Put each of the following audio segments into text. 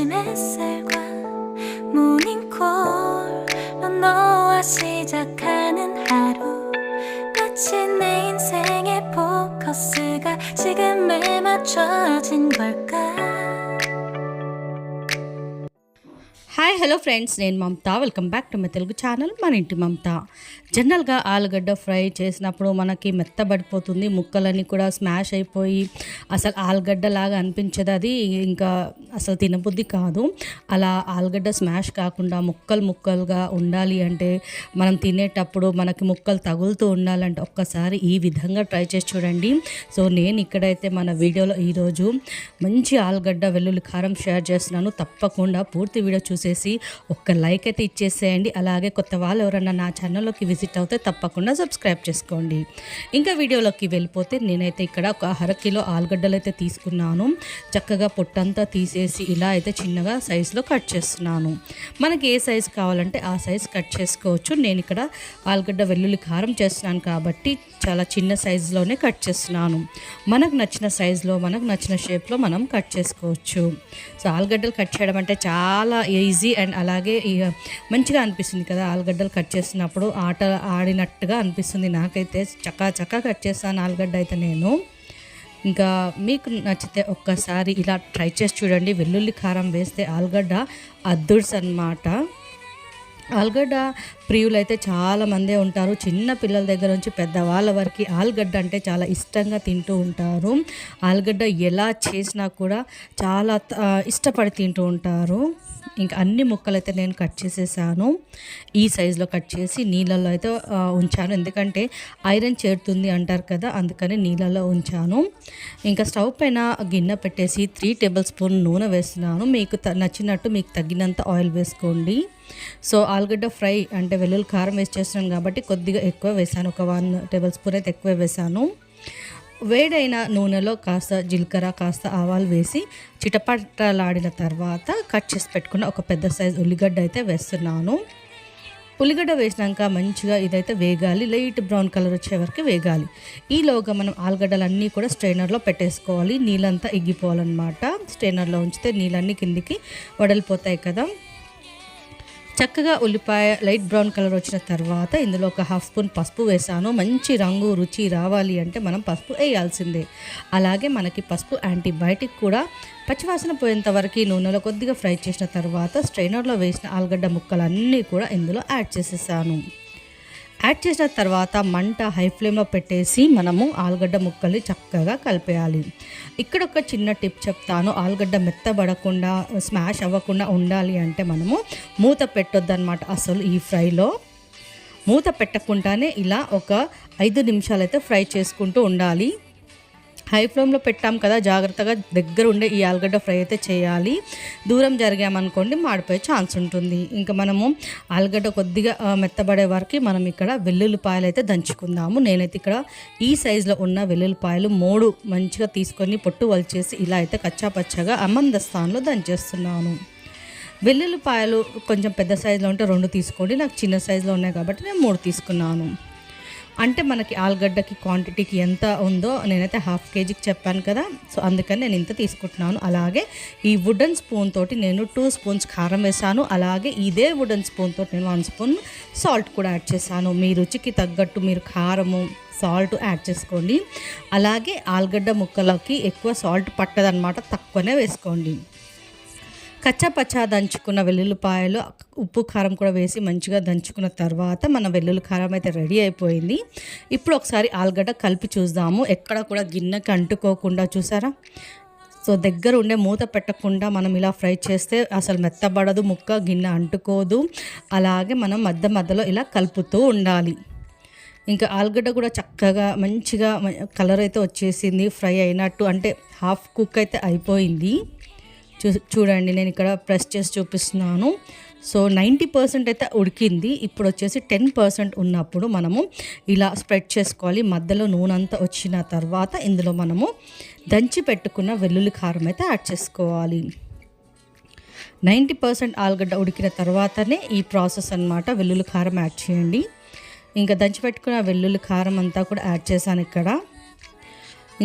아침 햇살과 모닝콜로 너와 시작하 hello friends నేను Mamata. Welcome back to my Telugu channel మన ఇంటి మమత. జనరల్గా ఆలుగడ్డ ఫ్రై చేసినప్పుడు మనకి మెత్తబడిపోతుంది ముక్కలన్నీ కూడా స్మాష్ అయిపోయి అసలు ఆలుగడ్డ లాగా అనిపించదు అది. ఇంకా అసలు తినబుద్ధి కాదు. అలా ఆలుగడ్డ స్మాష్ కాకుండా ముక్కలు ముక్కలుగా ఉండాలి అంటే మనం తినేటప్పుడు మనకి ముక్కలు తగులుతూ ఉండాలంటే ఒక్కసారి ఈ విధంగా ట్రై చేసి చూడండి. సో నేను ఇక్కడైతే మన వీడియోలో ఈరోజు మంచి ఆలుగడ్డ వెల్లుల్లి కారం షేర్ చేస్తున్నాను. తప్పకుండా పూర్తి వీడియో చూసేసి ఒక్క లైక్ అయితే ఇచ్చేసేయండి. అలాగే కొత్త వాళ్ళు ఎవరన్నా నా ఛానల్లోకి విజిట్ అవుతే తప్పకుండా సబ్స్క్రైబ్ చేసుకోండి. ఇంకా వీడియోలోకి వెళ్ళిపోతే నేనైతే ఇక్కడ ఒక అర కిలో ఆలుగడ్డలు అయితే తీసుకున్నాను. చక్కగా పొట్టంతా తీసేసి ఇలా అయితే చిన్నగా సైజులో కట్ చేస్తున్నాను. మనకి ఏ సైజు కావాలంటే ఆ సైజు కట్ చేసుకోవచ్చు. నేను ఇక్కడ ఆలుగడ్డ వెల్లుల్లి కారం చేస్తున్నాను కాబట్టి చాలా చిన్న సైజులోనే కట్ చేస్తున్నాను. మనకు నచ్చిన సైజులో మనకు నచ్చిన షేప్లో మనం కట్ చేసుకోవచ్చు. సో ఆలుగడ్డలు కట్ చేయడం అంటే చాలా ఈజీ అండ్ అలాగే ఇక మంచిగా అనిపిస్తుంది కదా ఆలుగడ్డలు కట్ చేసినప్పుడు ఆట ఆడినట్టుగా అనిపిస్తుంది నాకైతే. చక్కా చక్కా కట్ చేస్తాను ఆలుగడ్డ అయితే నేను. ఇంకా మీకు నచ్చితే ఒక్కసారి ఇలా ట్రై చేసి చూడండి. వెల్లుల్లి కారం వేస్తే ఆలుగడ్డ అద్దుడ్స్ అన్నమాట. ఆలుగడ్డ ప్రియులైతే చాలామందే ఉంటారు. చిన్న పిల్లల దగ్గర నుంచి పెద్దవాళ్ళ వరకు ఆలుగడ్డ అంటే చాలా ఇష్టంగా తింటూ ఉంటారు. ఆలుగడ్డ ఎలా చేసినా కూడా చాలా ఇష్టపడి తింటూ ఉంటారు. ఇంకా అన్ని ముక్కలు అయితే నేను కట్ చేసేసాను. ఈ సైజులో కట్ చేసి నీళ్ళల్లో అయితే ఉంచాను. ఎందుకంటే ఐరన్ చేరుతుంది అంటారు కదా అందుకని నీళ్ళల్లో ఉంచాను. ఇంకా స్టవ్ పైన గిన్నె పెట్టేసి త్రీ టేబుల్ స్పూన్ నూనె వేస్తున్నాను. మీకు త- నచ్చినట్టు మీకు తగినంత ఆయిల్ వేసుకోండి. సో ఆలుగడ్డ ఫ్రై అంటే వెల్లుల్లి కారం వేసి చేస్తున్నాను కాబట్టి కొద్దిగా ఎక్కువ వేసాను. ఒక వన్ టేబుల్ స్పూన్ అయితే ఎక్కువ వేసాను. వేడైన నూనెలో కాస్త జీలకర్ర కాస్త ఆవాలు వేసి చిటపటలాడిన తర్వాత కట్ చేసి పెట్టుకున్న ఒక పెద్ద సైజు ఉల్లిగడ్డ అయితే వేస్తున్నాను. ఉల్లిగడ్డ వేసినాక మంచిగా ఇదైతే వేగాలి. లైట్ బ్రౌన్ కలర్ వచ్చే వరకు వేగాలి. ఈలోగా మనం ఆలుగడ్డలన్నీ కూడా స్ట్రైనర్లో పెట్టేసుకోవాలి. నీళ్ళంతా ఎగ్గిపోవాలన్నమాట స్ట్రైనర్లో ఉంచితే నీళ్ళన్నీ కిందికి వడలిపోతాయి కదా. చక్కగా ఉల్లిపాయ లైట్ బ్రౌన్ కలర్ వచ్చిన తర్వాత ఇందులో ఒక హాఫ్ స్పూన్ పసుపు వేసాను. మంచి రంగు రుచి రావాలి అంటే మనం పసుపు వేయాల్సిందే. అలాగే మనకి పసుపు యాంటీబయాటిక్ కూడా పచ్చివాసన పోయేంత వరకు నూనెలో కొద్దిగా ఫ్రై చేసిన తర్వాత స్ట్రైనర్లో వేసిన ఆలుగడ్డ ముక్కలన్నీ కూడా ఇందులో యాడ్ చేసేసాను. యాడ్ చేసిన తర్వాత మంట హై ఫ్లేమ్లో పెట్టేసి మనము ఆలుగడ్డ ముక్కల్ని చక్కగా కలిపేయాలి. ఇక్కడ ఒక చిన్న టిప్ చెప్తాను. ఆలుగడ్డ మెత్తబడకుండా స్మాష్ అవ్వకుండా ఉండాలి అంటే మనము మూత పెట్టొద్దన్నమాట అసలు ఈ ఫ్రైలో. మూత పెట్టకుండానే ఇలా ఒక ఐదు నిమిషాలు అయితే ఫ్రై చేసుకుంటూ ఉండాలి. హై ఫ్లేమ్లో పెట్టాం కదా జాగ్రత్తగా దగ్గర ఉండే ఈ ఆలుగడ్డ ఫ్రై అయితే చేయాలి. దూరం జరిగామనుకోండి మాడిపోయే ఛాన్స్ ఉంటుంది. ఇంకా మనము ఆలుగడ్డ కొద్దిగా మెత్తబడే వరకు మనం ఇక్కడ వెల్లుల్లిపాయలు అయితే దంచుకుందాము. నేనైతే ఇక్కడ ఈ సైజులో ఉన్న వెల్లుల్లిపాయలు మూడు మంచిగా తీసుకొని పొట్టు వలిచేసి ఇలా అయితే కచ్చా పచ్చగా అమందస్థాన్లో దంచేస్తున్నాను. వెల్లుల్లిపాయలు కొంచెం పెద్ద సైజులో ఉంటే రెండు తీసుకోండి. నాకు చిన్న సైజులో ఉన్నాయి కాబట్టి నేను మూడు తీసుకున్నాను. అంటే మనకి ఆలుగడ్డకి క్వాంటిటీకి ఎంత ఉందో నేనైతే హాఫ్ కేజీకి చెప్పాను కదా. సో అందుకని నేను ఇంత తీసుకుంటున్నాను. అలాగే ఈ వుడెన్ స్పూన్ తోటి నేను టూ స్పూన్స్ కారం వేసాను అలాగే ఇదే వుడెన్ స్పూన్ తోటి నేను వన్ స్పూన్ సాల్ట్ కూడా యాడ్ చేశాను. మీ రుచికి తగ్గట్టు మీరు కారము సాల్ట్ యాడ్ చేసుకోండి. అలాగే ఆలుగడ్డ ముక్కలకి ఎక్కువ సాల్ట్ పట్టదనమాట తక్కువనే వేసుకోండి. కచ్చపచ్చా దంచుకున్న వెల్లుల్లిపాయలు ఉప్పు కారం కూడా వేసి మంచిగా దంచుకున్న తర్వాత మన వెల్లుల్లి కారం అయితే రెడీ అయిపోయింది. ఇప్పుడు ఒకసారి ఆలుగడ్డ కలిపి చూద్దాము. ఎక్కడ కూడా గిన్నెకి అంటుకోకుండా చూసారా? సో దగ్గర ఉండే మూత పెట్టకుండా మనం ఇలా ఫ్రై చేస్తే అసలు మెత్తబడదు ముక్క గిన్నె అంటుకోదు. అలాగే మనం మధ్య మధ్యలో ఇలా కలుపుతూ ఉండాలి. ఇంకా ఆలుగడ్డ కూడా చక్కగా మంచిగా కలర్ అయితే వచ్చేసింది ఫ్రై అయినట్టు. అంటే హాఫ్ కుక్ అయితే అయిపోయింది. చూ చూడండి నేను ఇక్కడ ప్రెస్ చేసి చూపిస్తున్నాను. సో నైంటీ పర్సెంట్ అయితే ఉడికింది. ఇప్పుడు వచ్చేసి టెన్ పర్సెంట్ ఉన్నప్పుడు మనము ఇలా స్ప్రెడ్ చేసుకోవాలి. మధ్యలో నూనె అంతా వచ్చిన తర్వాత ఇందులో మనము దంచి పెట్టుకున్న వెల్లుల్లి కారం అయితే యాడ్ చేసుకోవాలి. నైంటీ పర్సెంట్ ఆలుగడ్డ ఉడికిన తర్వాతనే ఈ ప్రాసెస్ అన్నమాట వెల్లుల్లి కారం యాడ్ చేయండి. ఇంకా దంచి పెట్టుకున్న వెల్లుల్లి కారం అంతా కూడా యాడ్ చేశాను ఇక్కడ.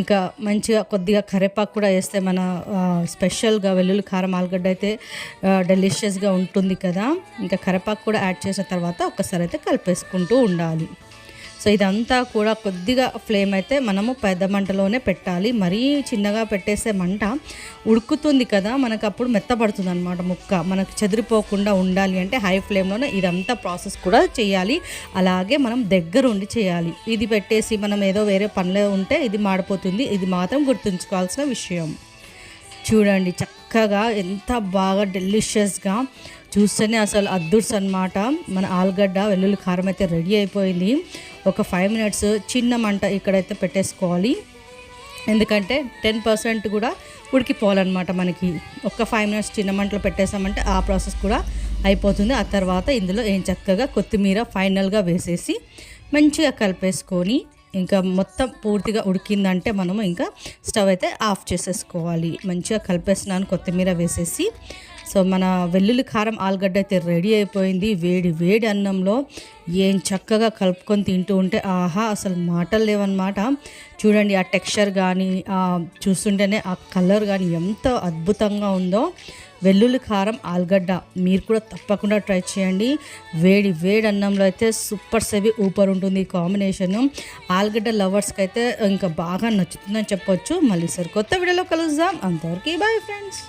ఇంకా మంచిగా కొద్దిగా కరివేపాకు కూడా వేస్తే మన స్పెషల్గా వెల్లుల్లి కారం ఆలుగడ్డ అయితే డెలిషియస్గా ఉంటుంది కదా. ఇంకా కరేపాకు కూడా యాడ్ చేసిన తర్వాత ఒక్కసారి అయితే కలిపేసుకుంటూ ఉండాలి. సో ఇదంతా కూడా కొద్దిగా ఫ్లేమ్ అయితే మనము పెద్ద మంటలోనే పెట్టాలి. మరీ చిన్నగా పెట్టేసే మంట ఉడుకుతుంది కదా మనకు అప్పుడు మెత్తబడుతుంది అనమాట ముక్క. మనకు చెదిరిపోకుండా ఉండాలి అంటే హై ఫ్లేమ్లోనే ఇదంతా ప్రాసెస్ కూడా చేయాలి. అలాగే మనం దగ్గర ఉండి చేయాలి. ఇది పెట్టేసి మనం ఏదో వేరే పనిలో ఉంటే ఇది మాడిపోతుంది. ఇది మాత్రం గుర్తుంచుకోవాల్సిన విషయం. చూడండి చక్కగా ఎంత బాగా డెలిషియస్గా చూస్తేనే అసలు అద్దుర్స్ అనమాట మన ఆలుగడ్డ వెల్లుల్లి కారం అయితే రెడీ అయిపోయింది. ఒక ఫైవ్ మినిట్స్ చిన్న మంట ఇక్కడైతే పెట్టేసుకోవాలి. ఎందుకంటే టెన్ పర్సెంట్ కూడా ఉడికిపోవాలన్నమాట మనకి. ఒక ఫైవ్ మినిట్స్ చిన్న మంటలో పెట్టేసామంటే ఆ ప్రాసెస్ కూడా అయిపోతుంది. ఆ తర్వాత ఇందులో ఏం చక్కగా కొత్తిమీర ఫైనల్గా వేసేసి మంచిగా కలిపేసుకొని ఇంకా మొత్తం పూర్తిగా ఉడికిందంటే మనము ఇంకా స్టవ్ అయితే ఆఫ్ చేసేసుకోవాలి. మంచిగా కలిపేస్తున్నాను కొత్తిమీర వేసేసి. సో మన వెల్లుల్లి కారం ఆలుగడ్డ అయితే రెడీ అయిపోయింది. వేడి వేడి అన్నంలో ఏం చక్కగా కలుపుకొని తింటూ ఉంటే ఆహా అసలు మాటలు లేవన్నమాట. చూడండి ఆ టెక్స్చర్ కానీ చూస్తుంటేనే ఆ కలర్ కానీ ఎంత అద్భుతంగా ఉందో. వెల్లుల్లి కారం ఆలుగడ్డ. మీరు కూడా తప్పకుండా ట్రై చేయండి. వేడి వేడి అన్నంలో అయితే సూపర్ సెవి ఊపర్ ఉంటుంది ఈ కాంబినేషన్. ఆలుగడ్డ లవర్స్కి అయితే ఇంకా బాగా నచ్చుతుందని చెప్పొచ్చు. మళ్ళీ సరి కొత్త వీడియోలో కలుద్దాం. అంతవరకు బాయ్ ఫ్రెండ్స్.